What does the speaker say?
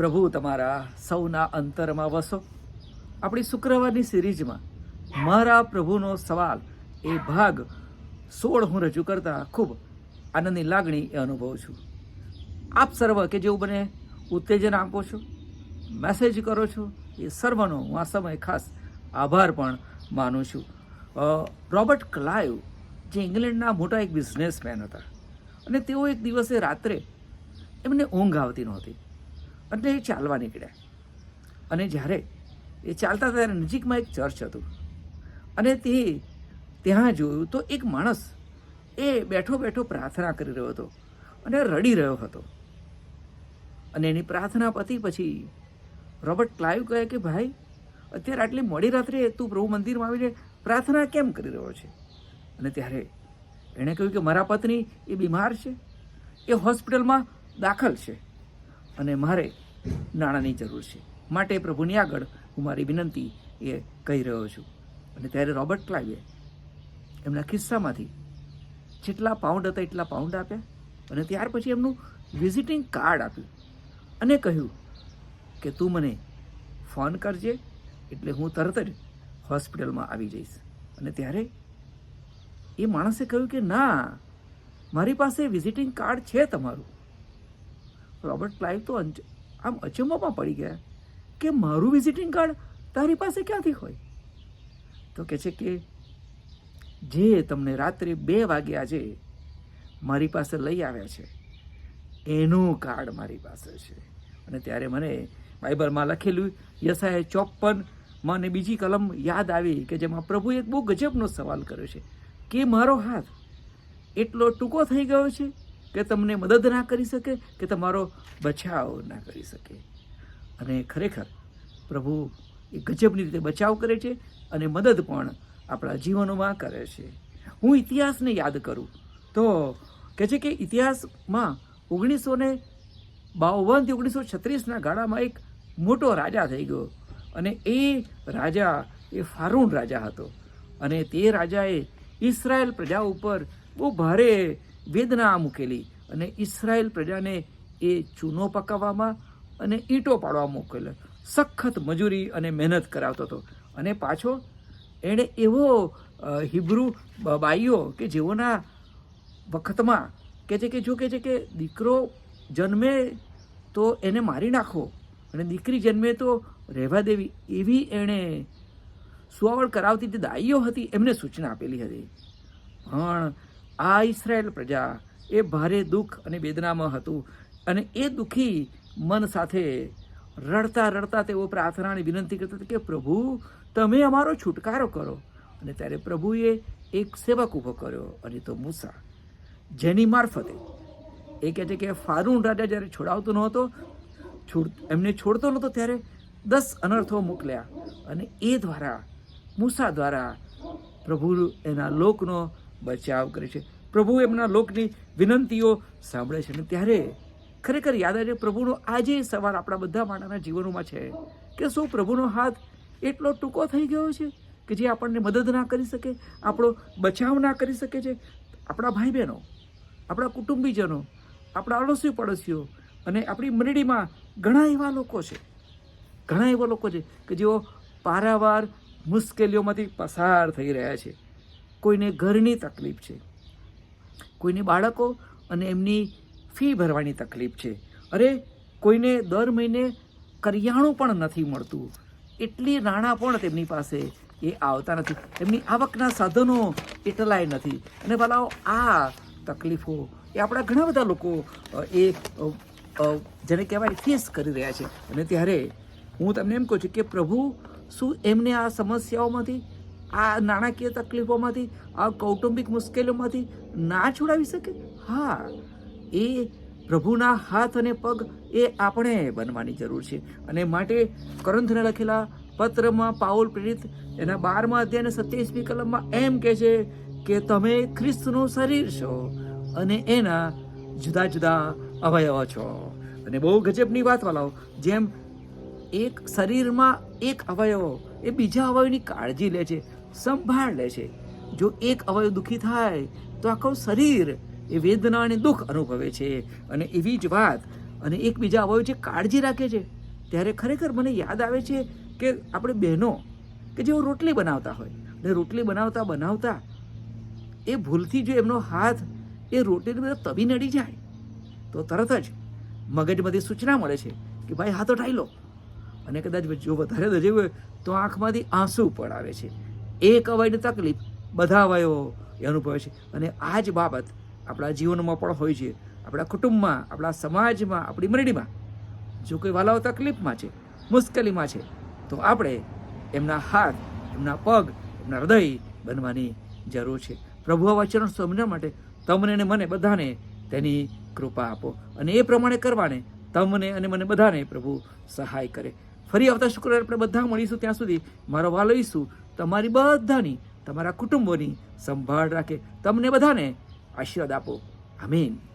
પ્રભુ તમારા સૌના અંતરમાં વસો. આપણી શુક્રવારની સિરીઝમાં મારા પ્રભુનો સવાલ એ ભાગ સોળ હું રજૂ કરતા ખૂબ આનંદની લાગણી એ અનુભવું છું. આપ સર્વ કે જેવું બને ઉત્તેજન આપો છો, મેસેજ કરો છો, એ સર્વનો હું આ સમય ખાસ આભાર પણ માનું છું. રોબર્ટ ક્લાઇવ જે ઇંગ્લેન્ડના મોટા એક બિઝનેસમેન હતા અને તેઓ એક દિવસે રાત્રે એમને ઊંઘ આવતી નહોતી. એટલે એ ચાલવા નીકળ્યા. અને જ્યારે એ ચાલતા ત્યારે નજીકમાં એક ચર્ચ હતું. અને તે ત્યાં જોયું તો એક માણસ એ બેઠો બેઠો પ્રાર્થના કરી રહ્યો હતો અને રડી રહ્યો હતો. અને એની પ્રાર્થના પતી પછી રોબર્ટ ક્લાઇવ કહે કે, ભાઈ, અત્યારે આટલી મોડી રાત્રે તું પ્રભુ મંદિરમાં આવીને પ્રાર્થના કેમ કરી રહ્યો છે? અને ત્યારે એણે કહ્યું કે, મારા પત્ની એ બીમાર છે. એ હોસ્પિટલમાં દાખલ છે. અને મારે નાણાંની જરૂર છે. માટે પ્રભુની આગળ હું મારી વિનંતી એ કહી રહ્યો છું. અને ત્યારે રોબર્ટ ક્લાઇવે એમના ખિસ્સામાંથી જેટલા પાઉન્ડ હતા એટલા પાઉન્ડ આપ્યા અને ત્યાર પછી એમનું વિઝિટિંગ કાર્ડ આપ્યું અને કહ્યું કે તું મને ફોન કરજે એટલે હું તરત જ હોસ્પિટલમાં આવી જઈશ. અને ત્યારે એ માણસે કહ્યું કે ના, મારી પાસે વિઝિટિંગ કાર્ડ છે તમારું. રોબર્ટ ક્લાઇવ તો આમ અચંબામાં પડી ગયા કે મારું વિઝિટિંગ કાર્ડ તારી પાસે ક્યાંથી હોય? તો કહે છે કે, જે તમને રાત્રે બે વાગે આજે મારી પાસે લઈ આવ્યા છે, એનું કાર્ડ મારી પાસે છે. અને ત્યારે મને બાઇબલમાં લખેલું યસાએ ચોપન મને બીજી કલમ યાદ આવી કે જેમાં પ્રભુએ એક બહુ ગજબનો સવાલ કર્યો છે કે મારો હાથ એટલો ટૂંકો થઈ ગયો છે કે તમને મદદ ના કરી શકે, કે તમારો બચાવ ના કરી શકે. અને ખરેખર પ્રભુ એ ગજબની રીતે બચાવ કરે છે અને મદદ પણ આપણા જીવનોમાં કરે છે. હું ઇતિહાસને યાદ કરું તો કહે છે કે ઇતિહાસમાં ઓગણીસો ને બાવનથી ઓગણીસો છત્રીસના ગાળામાં એક મોટો રાજા થઈ ગયો અને એ રાજા એ ફારૂન રાજા હતો. અને તે રાજાએ ઇસરાયેલ પ્રજા ઉપર બહુ ભારે વેદના મૂકેલી અને ઇસરાયેલ પ્રજાને એ ચૂનો પકાવવામાં અને ઈંટો પાડવા મોકલ્યો. સખત મજૂરી અને મહેનત કરાવતો હતો. અને પાછો એણે એવો હિબ્રુ બાઈઓ કે જેઓના વખતમાં કે છે કે જો કે છે કે દીકરો જન્મે તો એને મારી નાખો અને દીકરી જન્મે તો રહેવા દેવી એવી એણે સુવાવડ કરાવતી જે દાઈઓ હતી, એમને સૂચના આપેલી હતી. પણ આ ઇસરાયેલ પ્રજા એ ભારે દુઃખ અને વેદનામાં હતું અને એ દુઃખી મન સાથે રડતા રડતા તેઓ પ્રાર્થનાની વિનંતી કરતા કે, પ્રભુ, તમે અમારો છુટકારો કરો. અને ત્યારે પ્રભુએ એક સેવક ઊભો કર્યો અને તો મૂસા, જેની મારફતે એ કહે છે કે ફારૂન રાજા જ્યારે છોડાવતો નહોતો, છોડ, એમને છોડતો નહોતો ત્યારે દસ અનર્થો મોકલ્યા અને એ દ્વારા, મૂસા દ્વારા પ્રભુ એના લોકનો બચાવ કરે છે. પ્રભુ એમના લોકની વિનંતીઓ સાંભળે છે અને ત્યારે ખરેખર યાદ આવે છે, પ્રભુનો આજે સવાલ આપણા બધા માણસના જીવનોમાં છે કે શું પ્રભુનો હાથ એટલો ટૂંકો થઈ ગયો છે કે જે આપણને મદદ ના કરી શકે, આપણો બચાવ ના કરી શકે છે? આપણા ભાઈ બહેનો આપણા કુટુંબીજનો, આપણા અડોશી પડોશીઓ અને આપણી મંડળીમાં ઘણા એવા લોકો છે. ઘણા એવા લોકો છે કે જેઓ પારાવાર મુશ્કેલીઓમાંથી પસાર થઈ રહ્યા છે. કોઈને ઘરની તકલીફ છે. કોઈને બાળકો અને એમની ફી ભરવાની તકલીફ છે. અરે, કોઈને દર મહિને કરિયાણું પણ નથી મળતું. એટલી નાણાં પણ તેમની પાસે એ આવતા નથી. એમની આવકના સાધનો એટલાય નથી. અને ભલાઓ આ તકલીફો એ આપણા ઘણા બધા લોકો એ જેને કહેવાય ફેસ કરી રહ્યા છે. અને ત્યારે હું તમને એમ કહું છું કે પ્રભુ શું એમને આ સમસ્યાઓમાંથી આ નાણાકીય તકલીફોમાંથી, આ કૌટુંબિક મુશ્કેલીઓમાંથી ના છોડાવી શકે? હા, એ પ્રભુના હાથ અને પગ એ આપણે બનવાની જરૂર છે. અને માટે કરંથને લખેલા પત્રમાં પાઉલ પ્રેરિત એના બારમા અધ્યાય સત્યાવીસમી કલમમાં એમ કહે છે કે તમે ખ્રિસ્તનું શરીર છો અને એના જુદા જુદા અવયવો છો. અને બહુ ગજબની વાત વાલાઓ જેમ એક શરીરમાં એક અવયવ એ બીજા અવયવની કાળજી લે છે, સંભાળ લે છે. જો એક અવયવ દુઃખી થાય, તો આખું શરીર એ વેદના અને દુઃખ અનુભવે છે. અને એવી જ વાત, અને એકબીજા અવયવ જે કાળજી રાખે છે, ત્યારે ખરેખર મને યાદ આવે છે કે આપણે બહેનો, કે જેઓ રોટલી બનાવતા હોય, અને રોટલી બનાવતા બનાવતા, એ ભૂલથી જો એમનો હાથ એ રોટલીની બધા તવી નડી જાય, તો તરત જ મગજમાંથી સૂચના મળે છે કે, ભાઈ હાથો ટાઈ લો અને કદાચ જો વધારે દજે હોય, તો આંખમાંથી આંસુ પણ આવે છે. એક અવયની તકલીફ બધા અવયવો એ અનુભવે છે. અને આ જ બાબત આપણા જીવનમાં પણ હોય છે. આપણા કુટુંબમાં, આપણા સમાજમાં, આપણી મંડળીમાં જો કોઈ વાલાઓ તકલીફમાં છે, મુશ્કેલીમાં છે, તો આપણે એમના હાથ, એમના પગ, એમના હૃદય બનવાની જરૂર છે. પ્રભુ આ વચનો સમજવા માટે તમને અને મને બધાને તેની કૃપા આપો. અને એ પ્રમાણે કરવાને તમને અને મને બધાને પ્રભુ સહાય કરે. ફરી આવતા શુક્રવારે આપણે બધા મળીશું ત્યાં સુધી. મારો વાલો ઈસુ તમારી બધાની, તમારા કુટુંબોની સંભાળ રાખે. તમને બધાને આશીર્વાદ આપો. આમીન.